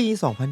ปี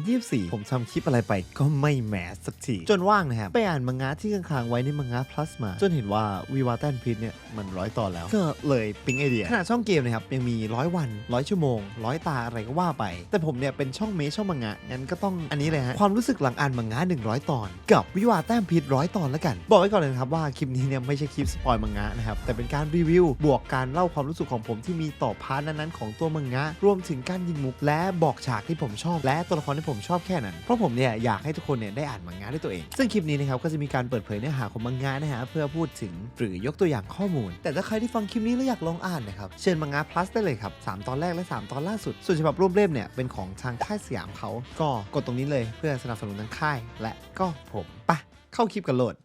2024 ผมทำคลิปอะไรไปก็ไม่แมสสักที จนว่างนะครับ ไปอ่านมังงะที่ค้างๆไว้ในมังงะ plus มา จนเห็นว่าวีวาแตนพิษเนี่ย มันร้อยตอนแล้ว ก็เลยปิ๊งไอเดีย ขนาดช่องเกมนะครับ ยังมีร้อยวันร้อยชั่วโมงร้อยตาอะไรก็ว่าไป แต่ผมเนี่ย เป็นช่องเมช่องมังงะ งั้นก็ต้องอันนี้เลยฮะ ความรู้สึกหลังอ่านมังงะ 100 ตอน กับวิวาแต้มพิษร้อยตอนแล้วกัน บอกไว้ก่อนเลยนะครับว่าคลิปนี้เนี่ยไม่ใช่คลิปสปอยมังงะนะครับ แต่เป็นการรีวิว บวกการเล่าความรู้สึกของผมที่มีต่อพาร์ทนั้นๆของตัวมังงะ รวมถึงการยิงมุกและบอกฉากที่ผมชอบและและตัวละครที่ผมชอบแค่นั้น เพราะผมเนี่ยอยากให้ทุกคนเนี่ยได้อ่านมังงะด้วยตัวเอง ซึ่งคลิปนี้นะครับก็จะมีการเปิดเผยเนื้อหาของมังงะนะฮะเพื่อพูดถึงหรือยกตัวอย่างข้อมูล แต่ถ้าใครที่ฟังคลิปนี้แล้วอยากลองอ่านนะครับเชิญมังงะ plus ได้เลยครับสามตอนแรกและสามตอนล่าสุด ส่วนฉบับร่วมเล่มเนี่ยเป็นของทางค่ายสยามเขาก็กดตรงนี้เลยเพื่อสนับสนุนทางค่าย และก็ผมปะเข้าคลิปกันโหลด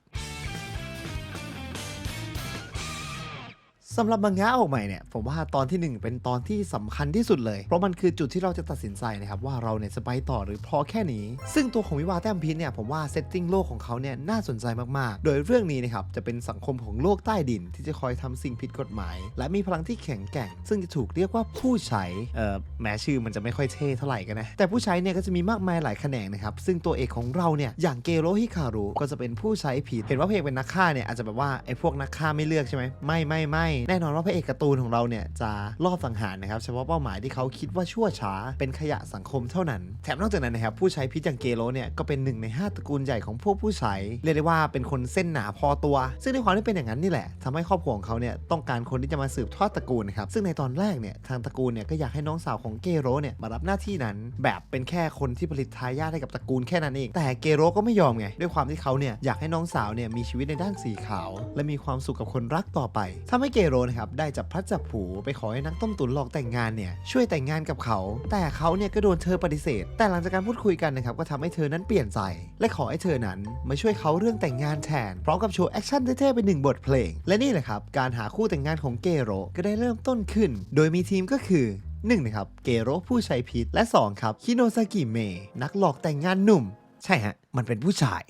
สำหรับมังงะออกใหม่เนี่ยผมว่าตอนทีหนึ่1 เป็นตอนที่สำคัญที่สุดเลย เพราะมันคือจุดที่เราจะตัดสินใจนะครับว่าเราเนี่ยจะไปต่อหรือพอแค่นี้ ซึ่งตัวของวิวาแต้มพิษเนี่ยผมว่าเซตติ้งโลกของเขาเนี่ยน่าสนใจมากๆ โดยเรื่องนี้นะครับจะเป็นสังคมของโลกใต้ดิน ที่จะคอยทำสิ่งผิดกฎหมาย และมีพลังที่แข็งแกร่ง ซึ่งจะถูกเรียกว่าผู้ใช้เอ่อแม้ชื่อมันจะไม่ค่อยเท่เท่าไหร่กันนะแต่ผู้ใช้เนี่ยก็จะมีมากมายหลายแขนงนะครับซึ่งตัวเอกของเราเนี่ยอย่างเกโรฮิคารุก็จะเป็นผู้ใช้ผิดเห็นว่าเพระเอกเป็นนักฆ่าเนี่ยอาจจะแบบว่าไอ้พวกนักฆ่าไม่เลือกใช่ไหมไม่ไม่ไม่แน่นอนว่าพระเอกการ์ตูนของเราเนี่ยจะลอบสังหารนะครับเฉพาะเป้าหมายที่เขาคิดว่าชั่วช้าเป็นขยะสังคมเท่านั้น แถมนอกจากนั้นนะครับผู้ใช้พิษอย่างเกโรเนี่ยก็เป็นหนึ่งใน 5ตระกูลใหญ่ของพวกผู้ใช้เรียกได้ว่าเป็นคนเส้นหนาพอตัว ซึ่งในความที่เป็นอย่างนั้นนี่แหละทำให้ครอบครัวของเขาเนี่ยต้องการคนที่จะมาสืบทอดตระกูลนะครับซึ่งในตอนแรกเนี่ยทางตระกูลเนี่ยก็อยากให้น้องสาวของเกโรเนี่ยมารับหน้าที่นั้น แบบเป็นแค่คนที่ผลิตทายาทให้กับตระกูลแค่นั้นเองแต่เกโรก็ไม่ยอมไงด้วยความที่เขาเนี่ยอยากให้น้องสาวเนี่ยมีชีวิตในด้านสีขาว และมีความสุขกับคนรักต่อไปทำให้เกโรนะครับได้จับพลัดจับผลูไปขอให้นักต้มตุ๋นหลอกแต่งงานเนี่ยช่วยแต่งงานกับเขา แต่เขาเนี่ยก็โดนเธอปฏิเสธ แต่หลังจากการพูดคุยกันนะครับก็ทำให้เธอนั้นเปลี่ยนใจ และขอให้เธอนั้นมาช่วยเขาเรื่องแต่งงานแทน พร้อมกับโชว์แอคชั่นเท่ๆเป็นหนึ่งบทเพลง และนี่แหละครับการหาคู่แต่งงานของเกโรก็ได้เริ่มต้นขึ้น โดยมีทีมก็คือ1นะครับเกโรผู้ใช้พิษและ 2 ครับคิโนซากิเมะนักหลอกแต่งงานหนุ่ม ใช่ฮะ มันเป็นผู้ชาย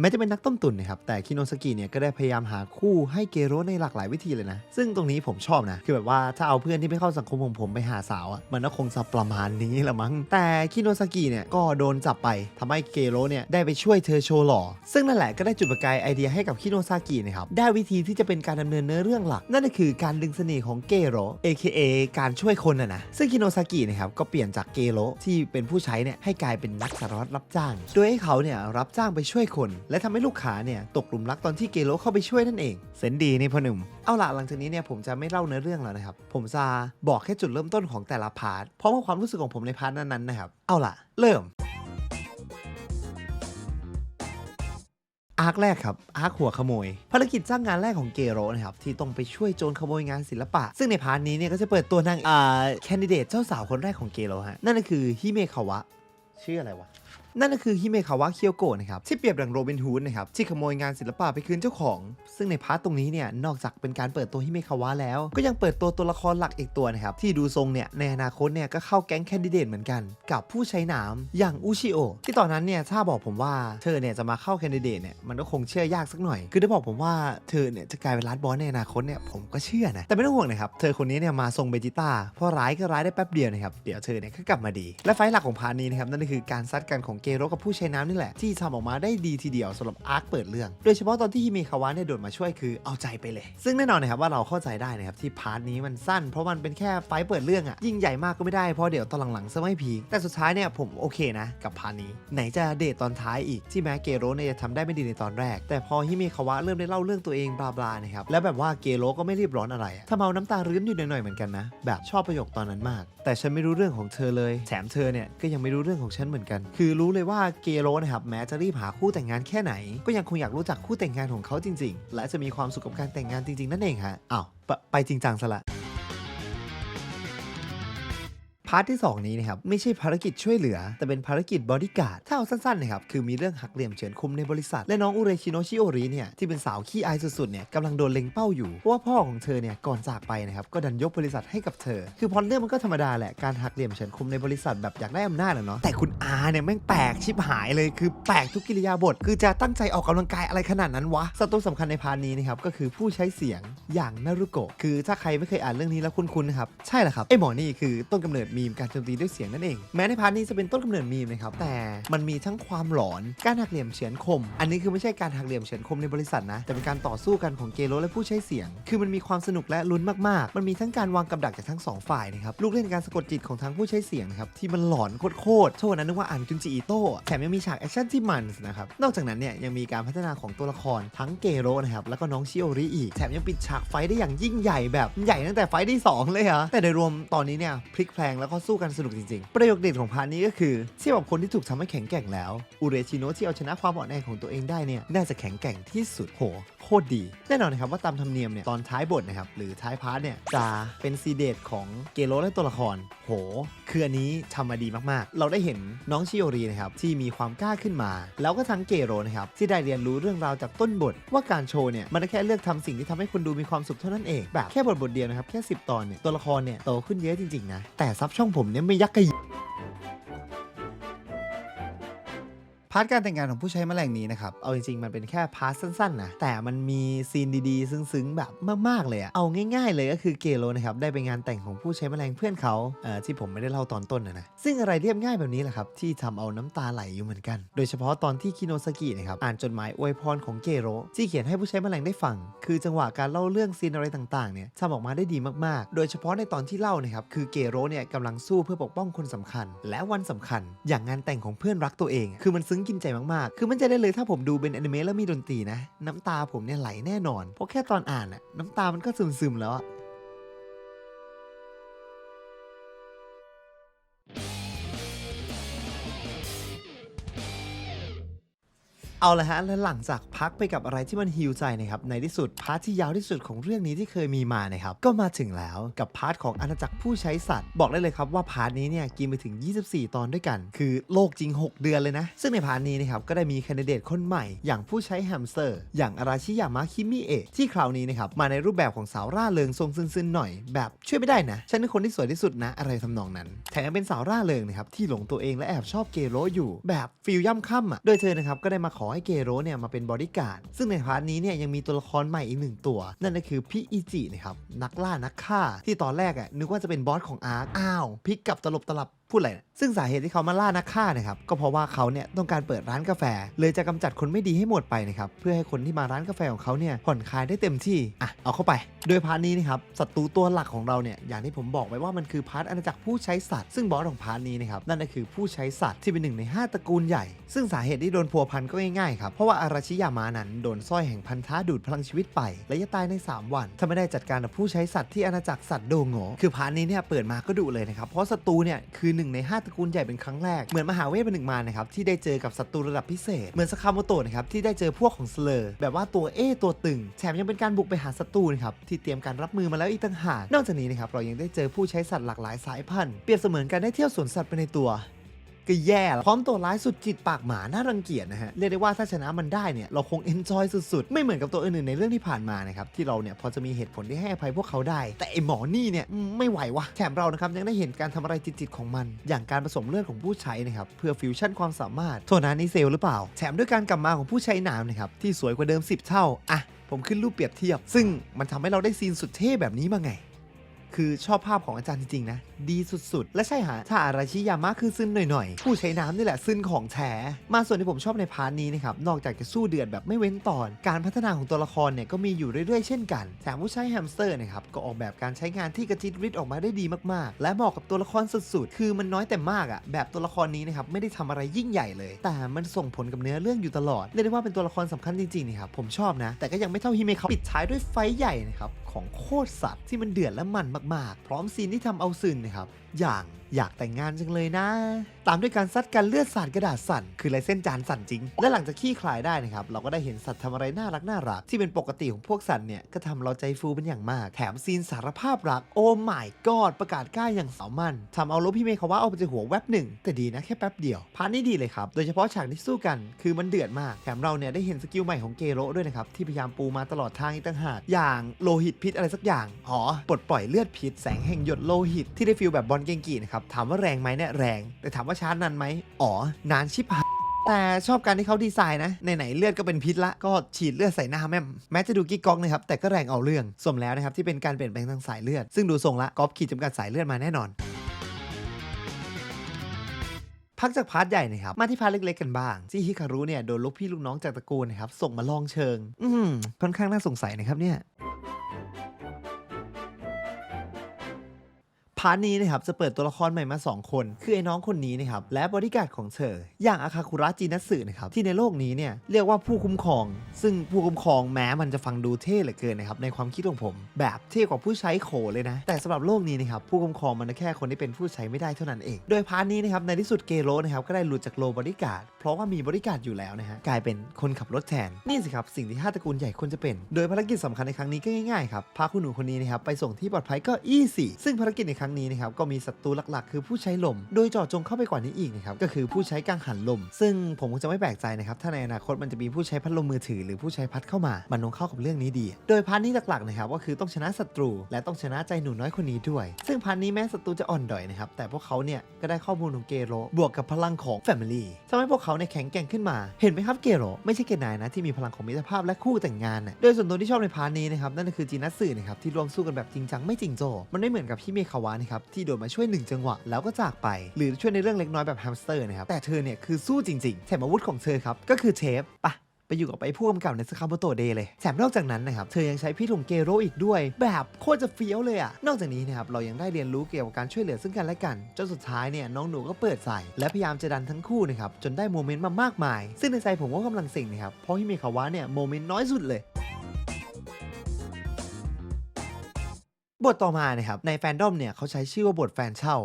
แม้จะเป็นนักต้มตุ๋นนะครับแต่คิโนสกิเนี่ยก็ได้พยายามหาคู่ให้เกโรในหลากหลายวิธีเลยนะ ซึ่งตรงนี้ผมชอบนะ คือแบบว่าถ้าเอาเพื่อนที่ไม่เข้าสังคมของผมไปหาสาวอะมันก็คงจะประมาณนี้ละมั้ง แต่คิโนสกิเนี่ยก็โดนจับไปทำให้เกโรเนี่ยได้ไปช่วยเธอโชว์หล่อ ซึ่งนั่นแหละก็ได้จุดประกายไอเดียให้กับคิโนซากินะครับได้วิธีที่จะเป็นการดำเนินเนื้อเรื่องหลัก นั่นก็คือการดึงเสน่ห์ของเกโร AKA การช่วยคนนะนะซึ่งคิโนซากินะครับก็เปลี่ยนจากเกโรที่เป็นผู้ใช้เนี่ยให้กลายเป็นนักสารวัตรรับจ้าง โดยให้เขาเนี่ยรับจ้างไปช่วยคนและทำให้ลูกค้าเนี่ยตกหลุมรักตอนที่เกโรเข้าไปช่วยนั่นเอง เซนดีนี่พ่อหนุ่ม เอาล่ะหลังจากนี้เนี่ยผมจะไม่เล่าเนื้อเรื่องแล้วนะครับ ผมจะบอกแค่จุดเริ่มต้นของแต่ละพาร์ทพร้อมกับความรู้สึกของผมในพาร์ทนั้นๆนะครับ เอาล่ะเริ่มอาร์คแรกครับอาร์คหัวขโมย ภารกิจจ้างงานแรกของเกโรนะครับที่ต้องไปช่วยโจรขโมยงานศิลปะ ซึ่งในพาร์ทนี้เนี่ยก็จะเปิดตัวนางอ่าแคนดิเดตเจ้าสาวคนแรกของเกโรฮะนั่นก็คือฮิเมคาวะชื่ออะไรวะ นั่นก็คือฮิเมคาวะเคียวโกะนะครับที่เปรียบดังโรบินฮูดนะครับที่ขโมยงานศิลปะไปคืนเจ้าของ ซึ่งในพาร์ทตรงนี้เนี่ยนอกจากเป็นการเปิดตัวฮิเมคาวะแล้ว ก็ยังเปิดตัวตัวละครหลักอีกตัวนะครับที่ดูทรงเนี่ยในอนาคตเนี่ยก็เข้าแก๊งแคนดิเดตเหมือนกัน กับผู้ใช้นามอย่างอุชิโอที่ตอนนั้นเนี่ยถ้าบอกผมว่าเธอเนี่ยจะมาเข้าแคนดิเดตเนี่ยมันก็คงเชื่อยากสักหน่อย คือถ้าบอกผมว่าเธอเนี่ยจะกลายเป็นลาดบอสในอนาคตเนี่ยผมก็เชื่อนะแต่ไม่ต้องห่วงนะครับเธอคนนี้เนี่ยมาทรงเบจิต้าเพราะร้ายก็ร้ายได้แป๊บเดียวนะครับเดี๋ยวเธอเนี่ยก็กลับมาดี และไฟหลักของพาร์ทนี้นะครับนั่นก็คือการซัดกันของเกโรกับผู้ใช้น้ำนี่แหละ ที่ทำออกมาได้ดีทีเดียวสำหรับอาร์คเปิดเรื่อง โดยเฉพาะตอนที่ฮิเมคาวะเนี่ยโดดมาช่วยคือเอาใจไปเลย ซึ่งแน่นอนนะครับว่าเราเข้าใจได้นะครับที่พาร์ทนี้มันสั้น เพราะมันเป็นแค่ไฟเปิดเรื่องอะยิ่งใหญ่มากก็ไม่ได้เพราะเดี๋ยวตอนหลังๆจะไม่พีแต่สุดท้ายเนี่ยผมโอเคนะกับพาร์ทนี้ ไหนจะเดทตอนท้ายอีกที่แม้เกโรเนี่ยจะทำได้ไม่ดีในตอนแรก แต่พอฮิเมคาวะเริ่มได้เล่าเรื่องตัวเองบลาบลานะครับแล้วแบบว่าเกโรก็ไม่รีบร้อนอะไรทำเอาน้ำตารื้นอยู่หน่อยๆเหมือนกันนะแบบชอบประโยคตอนนั้นมาก แต่ฉันไม่รู้เรื่องของเธอเลย แถมเธอเนี่ยก็ยังไม่รู้เรื่องของฉันเหมือนกัน คือรู้เลยว่าเกโรนะครับแม้จะรีบหาคู่แต่งงานแค่ไหน ก็ยังคงอยากรู้จักคู่แต่งงานของเขาจริง ๆ และจะมีความสุขกับการแต่งงานจริงๆ นั่นเองฮะอ้าวไปไปจริงจังซะละ พาร์ทที่ 2 นี้นะครับไม่ใช่ภารกิจช่วยเหลือ แต่เป็นภารกิจบอดี้การ์ดถ้าเอาสั้นๆนะครับคือมีเรื่องหักเหลี่ยมเฉือนคุมในบริษัท และน้องอุเรชิโนชิโอริเนี่ยที่เป็นสาวขี้อายสุดๆเนี่ยกำลังโดนเล็งเป้าอยู่ เพราะว่าพ่อของเธอเนี่ยก่อนจากไปนะครับก็ดันยกบริษัทให้กับเธอ คือพอเรื่องมันก็ธรรมดาแหละการหักเหลี่ยมเฉือนคุมในบริษัทแบบอยากได้อำนาจอะเนาะแต่คุณอาเนี่ยแม่งแปลกชิบหายเลยคือแปลกทุกกิริยาบท คือจะตั้งใจออกกำลังกายอะไรขนาดนั้นวะศัตรูสำคัญในพาร์ทนี้นะครับก็คือผู้ใช้เสียงอย่างนารุโกะคือถ้าใครไม่เคยอ่านเรื่องนี้แล้วคุ้นๆนะครับใช่แหละครับไอหมอนี่คือต้นกำเนิดมีมการโจมตีด้วยเสียงนั่นเอง แม้ในพาร์ทนี้จะเป็นต้นกำเนิดมีมนะครับแต่มันมีทั้งความหลอนการหักเหลี่ยมเฉือนคม อันนี้คือไม่ใช่การหักเหลี่ยมเฉือนคมในบริษัทนะแต่เป็นการต่อสู้กันของเกโรและผู้ใช้เสียง คือมันมีความสนุกและลุ้นมากๆ มันมีทั้งการวางกับดักจากทั้งสองฝ่ายนะครับลูกเล่นการสะกดจิตของทั้งผู้ใช้เสียงนะครับที่มันหลอนโคตรๆโทษนะนึกว่าอ่านจุนจิอิโต้แถมยังมีฉากแอคชั่นที่มันนะครับนอกจากนั้นเนี่ยยังมีการพัฒนาของตัวละครทั้งเกโรนะครับแล้วก็น้องชิโอริอีกแถมยังปิดฉากไฟได้อย่างยิ่งใหญ่แบบใหญ่ตั้งแต่ไฟที่2เลยเหรอแต่โดยรวมตอนนี้เนี่ยพลิกแพลงแล้วก็สู้กันสนุกจริงๆ ประโยคเด็ดของพาร์ทนี้ก็คือเทียบกับคนที่ถูกทำให้แข็งแกร่งแล้วอุเรชิโนะที่เอาชนะความอ่อนแอของตัวเองได้เนี่ยน่าจะแข็งแกร่งที่สุดโหโคตรดีแน่นอนนะครับว่าตามธรรมเนียมเนี่ยตอนท้ายบทนะครับหรือท้ายพาร์ทเนี่ยจะเป็นซีเดตของเกโรและตัวละครโหคืออันนี้ทำมาดีมากๆ เราได้เห็นน้องชิโอรีนะครับที่มีความกล้าขึ้นมา แล้วก็ทั้งเกโรนะครับที่ได้เรียนรู้เรื่องราวจากต้นบท ว่าการโชว์เนี่ยมันแค่เลือกทำสิ่งที่ทำให้คนดูมีความสุขเท่านั้นเองแบบแค่บทบทเดียวนะครับแค่ 10 ตอนเนี่ยตัวละครเนี่ยโตขึ้นเยอะจริงๆนะแต่ซับช่องผมเนี่ยไม่ยักกะ พาร์ทการแต่งงานของผู้ใช้แมลงนี้นะครับ เอาจริงๆ มันเป็นแค่พาร์ทสั้นๆนะ แต่มันมีซีนดีๆ ซึ้งๆ แบบมากๆ เลยอะเอาง่ายๆ เลยก็คือเกโรนะครับ ได้ไปงานแต่งของผู้ใช้แมลงเพื่อนเขาเอ่อที่ผมไม่ได้เล่าตอนต้นนะนะ ซึ่งอะไรเรียบง่ายแบบนี้แหละครับ ที่ทำเอาน้ำตาไหลอยู่เหมือนกัน โดยเฉพาะตอนที่คิโนซากินะครับ อ่านจดหมายอวยพรของเกโรที่เขียนให้ผู้ใช้แมลงได้ฟัง คือจังหวะการเล่าเรื่องซีนอะไรต่างๆ เนี่ยทำออกมาได้ดีมากๆ โดยเฉพาะในตอนที่เล่านะครับ คือเกโรเนี่ยกำลังสู้เพื่อปกป้องคนสำคัญ และวันสำคัญ อย่างงานแต่งของเพื่อนรักตัวเอง คือมันซึ้งกินใจมากๆ คือมันจะได้เลยถ้าผมดูเป็นอนิเมะแล้วมีดนตรีนะ น้ำตาผมเนี่ยไหลแน่นอน เพราะแค่ตอนอ่านอะน้ำตามันก็ซึมๆแล้วอะ เอาละฮะและหลังจากพักไปกับอะไรที่มันฮิวใจนะครับในที่สุดพาร์ทที่ยาวที่สุดของเรื่องนี้ที่เคยมีมานะครับก็มาถึงแล้วกับพาร์ทของอาณาจักรผู้ใช้สัตว์ บอกได้เลยครับว่าพาร์ทนี้เนี่ยกินไปถึง 24 ตอนด้วยกัน คือโลกจริง 6 เดือนเลยนะ ซึ่งในพาร์ทนี้นะครับก็ได้มีคนดิเดตคนใหม่ อย่างผู้ใช้แฮมสเตอร์ อย่างอาราชิยามะคิมิเอะที่คราวนี้นะครับมาในรูปแบบของสาวร่าเริงทรงซึนๆหน่อยแบบช่วยไม่ได้นะฉันเป็นคนที่สวยที่สุดนะอะไรทำนองนั้น แถมยังเป็นสาวร่าเริงนะครับที่หลงตัวเองและแอบชอบเกโรอยู่ แบบฟิลย่ำค่ำอะโดยเธอนะครับก็ได้มาขอให้เกโรเนี่ยมาเป็นบอดี้การ์ดซึ่งในพาร์ทนี้เนี่ยยังมีตัวละครใหม่อีกหนึ่งตัว นั่นก็คือพี่อิจินะครับนักล่านักฆ่า ที่ตอนแรกอะนึกว่าจะเป็นบอสของอาร์คอ้าวพลิกกลับตลบตลับพูดอะไรซึ่งสาเหตุที่เขามาล่านักฆ่านะครับก็เพราะว่าเขาเนี่ยต้องการเปิดร้านกาแฟ เลยจะกำจัดคนไม่ดีให้หมดไปนะครับเพื่อให้คนที่มาร้านกาแฟของเขาเนี่ยผ่อนคลายได้เต็มที่อะเอาเข้าไป โดยพาร์ทนี้นะครับศัตรูตัวหลักของเราเนี่ยอย่างที่ผมบอกไปว่ามันคือพาร์ทอาณาจักรผู้ใช้สัตว์ซึ่งบอสของพาร์ทนี้นะครับนั่นก็คือผู้ใช้สัตว์ที่เป็นหนึ่งใน 5 ตระกูลใหญ่ ซึ่งสาเหตุที่โดนพัวพันก็ง่ายๆครับเพราะว่าอาราชิยามานั้นโดนสร้อยแห่งพันธะดูดพลังชีวิตไปและจะตายใน 3 วันถ้าไม่ได้จัดการกับผู้ใช้สัตว์ที่อาณาจักรสัตว์โดโงคือพาร์ทนี้เนี่ยเปิดมาก็ดุเลยนะครับเพราะศัตรูเนี่ยคือหนึ่งใน 5ตระกูลใหญ่เป็นครั้งแรก เหมือนมหาเวทเป็นหนึ่งมานะครับที่ได้เจอกับศัตรูระดับพิเศษ เหมือนสคาโมโตะนะครับที่ได้เจอพวกของสเลอร์แบบว่าตัวเอตัวตึง แถมยังเป็นการบุกไปหาศัตรูนะครับที่เตรียมการรับมือมาแล้วอีกต่างหากนอกจากนี้นะครับเรายังได้เจอผู้ใช้สัตว์หลากหลายสายพันธุ์เปรียบเสมือนการได้เที่ยวสวนสัตว์ไปในตัว ก็แย่แล้วพร้อมตัวร้ายสุดจิตปากหมาน่ารังเกียจนะฮะเรียกได้ว่าถ้าชนะมันได้เนี่ยเราคงเอนจอยสุดๆ ไม่เหมือนกับตัวอื่นๆในเรื่องที่ผ่านมานะครับที่เราเนี่ยพอจะมีเหตุผลที่ให้อภัยพวกเขาได้ แต่ไอหมอนี่เนี่ยไม่ไหววะแถมเรานะครับยังได้เห็นการทำอะไรจิตๆของมัน อย่างการผสมเลือดของผู้ใช้นะครับเพื่อฟิวชั่นความสามารถโทนานิเซลหรือเปล่า แถมด้วยการกลับมาของผู้ใช้น้ำนะครับที่สวยกว่าเดิม 10 เท่าอะผมขึ้นรูปเปรียบเทียบ ซึ่งมันทำให้เราได้ซีนสุดเท่แบบนี้มาไง คือชอบภาพของอาจารย์จริงๆนะ ดีสุดๆ และใช่ฮะถ้าอาราชิยามะคือซึนหน่อยๆ ผู้ใช้น้ำนี่แหละซึนของแท้มาส่วนที่ผมชอบในพาร์ทนี้นะครับ นอกจากจะสู้เดือดแบบไม่เว้นตอน การพัฒนาของตัวละครเนี่ยก็มีอยู่เรื่อยๆ เช่นกันแถมผู้ใช้แฮมสเตอร์นะครับก็ออกแบบการใช้งานที่กระจิตริดออกมาได้ดีมากๆ และเหมาะกับตัวละครสุดๆ คือมันน้อยแต่มากอะแบบตัวละครนี้นะครับไม่ได้ทำอะไรยิ่งใหญ่เลย แต่มันส่งผลกับเนื้อเรื่องอยู่ตลอดเรียกได้ว่าเป็นตัวละครสำคัญจริงๆนะครับผมชอบนะ แต่ก็ยังไม่เท่าฮิเมะเขาปิดท้ายด้วยไฟใหญ่นะครับของโคตรสัตว์ที่มันเดือดและมันมากๆ พร้อมซีนที่ทำเอาซึนนะครับ อย่างอยากแต่งงานจังเลยนะ ตามด้วยการซัดกันเลือดสาดกระดาษสั่น คือลายเส้นจานสั่นจริง และหลังจากขี้คลายได้นะครับ เราก็ได้เห็นสัตว์ทำอะไรน่ารักน่ารัก ที่เป็นปกติของพวกสัตว์เนี่ย ก็ทำเราใจฟูเป็นอย่างมาก แถมซีนสารภาพรัก โอ้ my god ประกาศกล้าอย่างสามัญทำเอารถพี่เมย์เขาว่าเอาไปจากหัวแวบหนึ่ง แต่ดีนะแค่แป๊บเดียวพาร์ทนี้ดีเลยครับ โดยเฉพาะฉากที่สู้กัน คือมันเดือดมาก แถมเราเนี่ยได้เห็นสกิลใหม่ของเกโรด้วยนะครับ ที่พยายามปูมาตลอดทางอีกต่างหาก อย่างโลหิตพิษอะไรสักอย่าง อ๋อ ปลดปล่อยเลือดพิษแสงแห่งหยดโลหิตที่ได้ฟีลแบบบอลเกงกีนะครับถามว่าแรงไหมเนี่ยแรง แต่ถามว่าชาร์จนานไหมอ๋อนานชิบหายแต่ชอบการที่เขาดีไซน์นะไหนๆเลือดก็เป็นพิษละก็ฉีดเลือดใส่หน้าแม่มแม้จะดูกิ๊กก๊อกนะครับแต่ก็แรงเอาเรื่องสมแล้วนะครับที่เป็นการเปลี่ยนแปลงทางสายเลือด ซึ่งดูทรงละก๊อฟขีดจำกัดสายเลือดมาแน่นอนพักจากพาร์ทใหญ่นะครับ มาที่พาร์ทเล็กๆกันบ้างที่ฮิคารุเนี่ยโดนลูกพี่ลูกน้องจากตระกูลนะครับส่งมาลองเชิง อืมค่อนข้างน่าสงสัยนะครับเนี่ยาร์ทนี้นะครับจะเปิดตัวละครใหม่มา 2 คน คือไอ้น้องคนนี้นะครับและบริการของเธอ อย่างอาคาคุระจินัสึนะครับที่ในโลกนี้เนี่ยเรียกว่าผู้คุ้มครอง ซึ่งผู้คุ้มครองแม้มันจะฟังดูเท่เหลือเกินนะครับในความคิดของผม แบบเท่กว่าผู้ใช้โขเลยนะ แต่สำหรับโลกนี้นะครับผู้คุ้มครองมันแค่คนที่เป็นผู้ใช้ไม่ได้เท่านั้นเอง โดยพาร์ทนี้นะครับในที่สุดเกโรนะครับก็ได้หลุดจากโลบริการเพราะว่ามีบริการอยู่แล้วนะฮะกลายเป็นคนขับรถแทนนี่สิครับสิ่งที่ห้าตระกูลใหญ่ควรจะเป็น โดยภารกิจสำคัญในครั้งนี้ก็ง่ายๆครับพาคุณหนูคนนี้นะครับไปส่งที่ปลอดภัยก็อีสี่ซึ่งภารกิจในครั้งนี้นะครับก็มีศัตรูหลักๆ คือผู้ใช้ลม โดยเจาะจงเข้าไปกว่านี้อีกนะครับก็คือผู้ใช้กังหันลม ซึ่งผมก็จะไม่แปลกใจนะครับถ้าในอนาคตมันจะมีผู้ใช้พัดลมมือถือหรือผู้ใช้พัดเข้ามา มันลงเข้ากับเรื่องนี้ดี โดยพาร์ทนี้หลักๆนะครับก็คือต้องชนะศัตรู และต้องชนะใจหนูน้อยคนนี้ด้วย ซึ่งพาร์ทนี้แม้ศัตรูจะอ่อนดอยนะครับแต่พวกเขาเนี่ยก็ได้ข้อมูลของเกโรบวกกับพลังของ Family ทำให้พวกเขาเนี่ยแข็งแกร่งขึ้นมาเห็นไหมครับเกโรไม่ใช่เกนายนะที่มีพลังของมิตรภาพและคู่แต่งงานน่ะโดยส่วนตัวที่ชอบในพาร์ทนี้นะครับนั่นก็คือจีนัสสึนะครับที่ร่วมสู้กันแบบจริงจังไม่จริงโจมันไม่เหมือนกับฮิเมคาวะนะครับที่โดดมาช่วยหนึ่งจังหวะแล้วก็จากไป หรือช่วยในเรื่องเล็กน้อยแบบแฮมสเตอร์นะครับแต่เธอเนี่ยคือสู้จริงๆแถมอาวุธของเธอครับก็คือเชฟปะไปอยู่กับไอ้ผู้กำกับในสคาโมโตเดย์เลย แถมนอกจากนั้นนะครับ เธอยังใช้พี่ถุงเกโรอีกด้วย แบบโคตรจะเฟี้ยวเลยอะนอกจากนี้นะครับ เรายังได้เรียนรู้เกี่ยวกับการช่วยเหลือซึ่งกันและกัน จนสุดท้ายเนี่ยน้องหนูก็เปิดใจและพยายามจะดันทั้งคู่นะครับ จนได้โมเมนต์มามากมาย ซึ่งในใจผมก็กำลังเซ็งนะครับ เพราะฮิเมคาวะเนี่ยโมเมนต์น้อยสุดเลย บทต่อมานะครับในแฟนดอมเนี่ยเขาใช้ชื่อว่าบทแฟนเช่า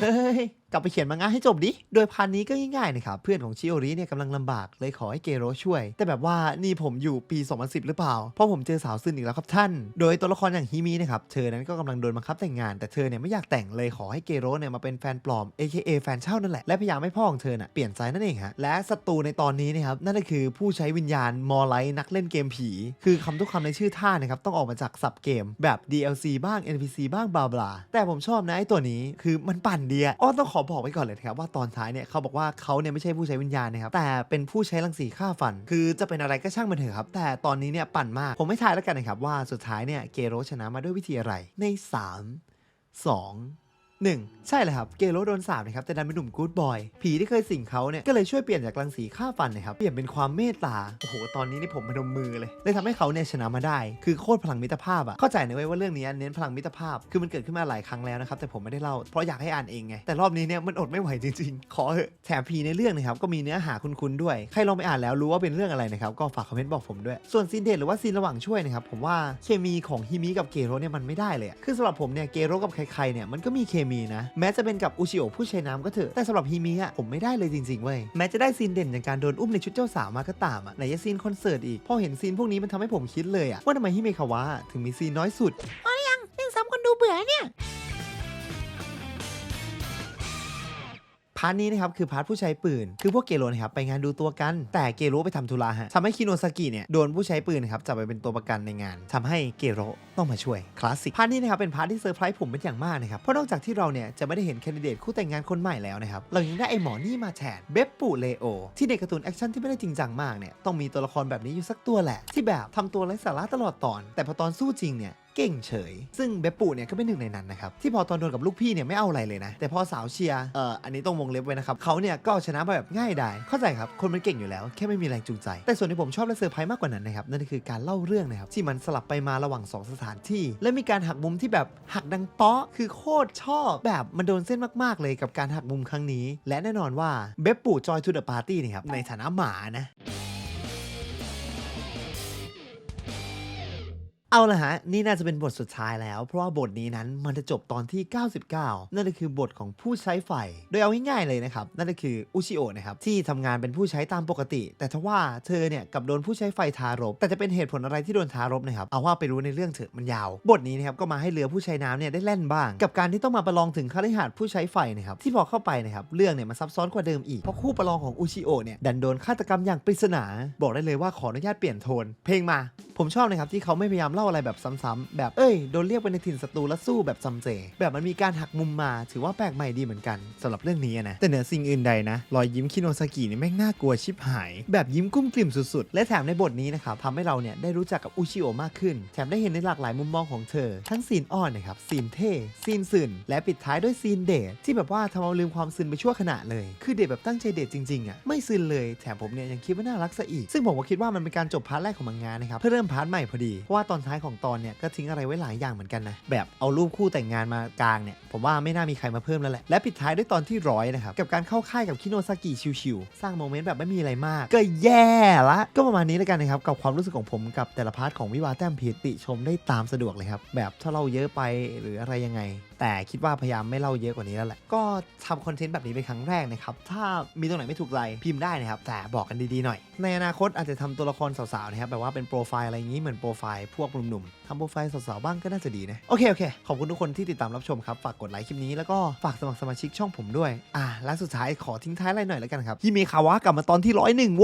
เฮ้ย กลับไปเขียนมังงะให้จบดิ โดยพาร์ทนี้ก็ง่ายๆนะครับ เพื่อนของชิโอริเนี่ยกำลังลำบากเลยขอให้เกโรช่วย แต่แบบว่านี่ผมอยู่ปี 2010 หรือเปล่า เพราะผมเจอสาวซึนอีกแล้วครับท่าน โดยตัวละครอย่างฮิมินะครับ เธอนั้นก็กำลังโดนบังคับแต่งงาน แต่เธอเนี่ยไม่อยากแต่งเลยขอให้เกโรเนี่ยมาเป็นแฟนปลอม AKA แฟนเช่านั่นแหละ และพยายามให้พ่อของเธอน่ะเปลี่ยนใจนั่นเองฮะ และศัตรูในตอนนี้นะครับนั่นก็คือผู้ใช้วิญญาณมอไลท์นักเล่นเกมผี คือคำทุกคำในชื่อท่านะครับต้องออกมาจากสับเกมแบบ DLC บ้าง NPC บ้างบลาบลาแต่ผมชอบนะไอ้ตัวนี้คือมันปั่นดีอะอ้อต้องขอบอกไว้ก่อนเลยครับว่าตอนท้ายเนี่ยเขาบอกว่าเขาเนี่ยไม่ใช่ผู้ใช้วิญญาณนะครับแต่เป็นผู้ใช้รังสีฆ่าฟัน คือจะเป็นอะไรก็ช่างมันเถอะครับ แต่ตอนนี้เนี่ยปั่นมากผมไม่ทายแล้วกันนะครับว่าสุดท้ายเนี่ยเกโรชนะมาด้วยวิธีอะไรใน 3 2 1 ใช่เลยครับ เกโรโดนสาบนะครับ แต่ดันเป็นหนุ่มกู๊ดบอย ผีที่เคยสิงเขาเนี่ย ก็เลยช่วยเปลี่ยนจากรังสีฆ่าฟันนะครับ เปลี่ยนเป็นความเมตตา โอ้โห ตอนนี้นี่ผมพนมมือเลย เลยทำให้เขาเนี่ยชนะมาได้ คือโคตรพลังมิตรภาพอะเข้าใจนะเว้ยว่าเรื่องนี้เน้นพลังมิตรภาพ คือมันเกิดขึ้นมาหลายครั้งแล้วนะครับ แต่ผมไม่ได้เล่า เพราะอยากให้อ่านเองไง แต่รอบนี้เนี่ยมันอดไม่ไหวจริงๆ ขอเถอะแถมผีในเรื่องนะครับ ก็มีเนื้อหาคุ้นๆด้วย ใครลองไปอ่านแล้วรู้ว่าเป็นเรื่องอะไรนะครับ ก็ฝากคอมเมนต์บอกผมด้วย ส่วนซีนเด็ดหรือว่าซีนระหว่างช่วยนะครับ ผมว่าเคมีของฮิมิกับเกโรเนี่ยมันไม่ได้เลยคือสำหรับผมเนี่ยเกโรกับใครๆเนี่ยมันก็มีเคมีนะ แม้จะเป็นกับอุชิโอผู้ใช้น้ำก็เถอะแต่สำหรับฮิมิอะผมไม่ได้เลยจริงๆเว้ยแม้จะได้ซีนเด่นอย่างการโดนอุ้มในชุดเจ้าสาวมาก็ตามอะไหนจะซีนคอนเสิร์ตอีกพอเห็นซีนพวกนี้มันทำให้ผมคิดเลยอะว่าทำไมฮิเมคาวะถึงมีซีนน้อยสุดเล่นซ้ำคนดูเบื่อเนี่ยาร์ทนี้นะครับคือพาร์ทผู้ใช้ปืน คือพวกเกโรนะครับไปงานดูตัวกัน แต่เกโรไปทำธุระฮะทำให้คิโนซากิเนี่ยโดนผู้ใช้ปืนนะครับจับไปเป็นตัวประกันในงานทำให้เกโรต้องมาช่วยคลาสสิกพาร์ทนี้นะครับเป็นพาร์ทที่เซอร์ไพรส์ผมเป็นอย่างมากนะครับเพราะนอกจากที่เราเนี่ยจะไม่ได้เห็นแคนดิเดตคู่แต่งงานคนใหม่แล้วนะครับเรายังได้ไอหมอนี่มาแทนเบปปูเลโอที่ในการ์ตูนแอคชั่นที่ไม่ได้จริงจังมากเนี่ยต้องมีตัวละครแบบนี้อยู่สักตัวแหละ ที่แบบทำตัวไร้สาระตลอดตอน แต่พอตอนสู้จริงเนี่ย เก่งเฉย ซึ่งเบปปูเนี่ยก็เป็นหนึ่งในนั้นนะครับ ที่พอตอนโดนกับลูกพี่เนี่ยไม่เอาอะไรเลยนะ แต่พอสาวเชียร์เอ่ออันนี้ต้องวงเล็บไว้นะครับเขาเนี่ยก็ชนะไปแบบง่ายดายเข้าใจครับ คนมันเก่งอยู่แล้ว แค่ไม่มีแรงจูงใจ แต่ส่วนที่ผมชอบและเซอร์ไพรส์มากกว่านั้นนะครับนั่นคือการเล่าเรื่องนะครับที่มันสลับไปมาระหว่าง 2 สถานที่ และมีการหักมุมที่แบบหักดังเปาะคือโคตรชอบ แบบมันโดนเส้นมากๆ เลยกับการหักมุมครั้งนี้ และแน่นอนว่าเบปปูจอยทูเดอะปาร์ตี้นะครับในฐานะหมานะ เอาละฮะ นี่น่าจะเป็นบทสุดท้ายแล้ว เพราะว่าบทนี้นั้นมันจะจบตอนที่ 99 นั่นก็คือบทของผู้ใช้ไฟ โดยเอาง่ายๆเลยนะครับ นั่นก็คืออุชิโอะนะครับ ที่ทำงานเป็นผู้ใช้ตามปกติ แต่ทว่าเธอเนี่ยกับโดนผู้ใช้ไฟทารบ แต่จะเป็นเหตุผลอะไรที่โดนทารบนะครับ เอาว่าไปรู้ในเรื่องเถอะมันยาว บทนี้นะครับก็มาให้เรือผู้ใช้น้ำเนี่ยได้แล่นบ้าง กับการที่ต้องมาประลองถึงคฤหาสน์ผู้ใช้ไฟนะครับ ที่พอเข้าไปนะครับเรื่องเนี่ยมันซับซ้อนกว่าเดิมอีก เพราะคู่ประลองของอุชิโอะเนี่ยดันโดนฆาตกรรมอย่างปริศนา บอกได้เลยว่าขออนุญาตเปลี่ยนโทน เพลงมาผมชอบนะครับที่เขาไม่พยายามเล่าอะไรแบบซ้ำๆแบบเอ้ยโดนเรียกไปในถิ่นศัตรูแล้วสู้แบบซัมเจ แบบมันมีการหักมุมมาถือว่าแปลกใหม่ดีเหมือนกันสำหรับเรื่องนี้นะแต่เหนือสิ่งอื่นใดนะรอยยิ้มคิโนซากินี่แม่งน่ากลัวชิบหาย แบบยิ้มกุ้มกลิ่มสุดๆ และแถมในบทนี้นะครับทำให้เราเนี่ยได้รู้จักกับอุชิโอมากขึ้น แถมได้เห็นในหลากหลายมุมมองของเธอ ทั้งซีนอ่อนนะครับซีนเท่ซีนซึนและปิดท้ายด้วยซีนเดทที่แบบว่าทำเอาลืมความซึนไปชั่วขณะเลย คือเดทแบบตั้งใจเดทจริงๆอะไม่ซึนเลยแถมผมเนี่ยยังคิดว่าน่ารักซะอีก ซึ่งผมก็คิดว่ามันเป็นการจบพาร์ทแรกของมังงะนะครับเพื่อเริ่มพาร์ทใหม่พอดี เพราะว่าตอนท้ายของตอนเนี่ยก็ทิ้งอะไรไว้หลายอย่างเหมือนกันนะ แบบเอารูปคู่แต่งงานมากลางเนี่ย ผมว่าไม่น่ามีใครมาเพิ่มแล้วแหละ และปิดท้ายด้วยตอนที่ร้อยนะครับ กับการเข้าค่ายกับคิโนซากิชิวๆ สร้างโมเมนต์แบบไม่มีอะไรมาก ก็แย่ละ ก็ประมาณนี้แล้วกันนะครับ กับความรู้สึกของผมกับแต่ละพาร์ทของวิวาแต้มพีติชมได้ตามสะดวกเลยครับ แบบถ้าเราเยอะไปหรืออะไรยังไง แต่คิดว่าพยายามไม่เล่าเยอะกว่านี้แล้วแหละ ก็ทำคอนเทนต์แบบนี้เป็นครั้งแรกนะครับ ถ้ามีตรงไหนไม่ถูกใจพิมพ์ได้นะครับ แต่บอกกันดีๆหน่อย ในอนาคตอาจจะทำตัวละครสาวๆนะครับ แบบว่าเป็นโปรไฟล์อะไรอย่างนี้เหมือนโปรไฟล์พวกหนุ่มๆทำโปรไฟล์สาวๆบ้างก็น่าจะดีนะ โอเคโอเค ขอบคุณทุกคนที่ติดตามรับชมครับ ฝากกดไลค์คลิปนี้แล้วก็ฝากสมัครสมาชิกช่องผมด้วย อ่าและสุดท้ายขอทิ้งท้ายอะไรหน่อยแล้วกันครับฮิเมคาวะกลับมาตอนที่ร้อยหนึ่งเว้ย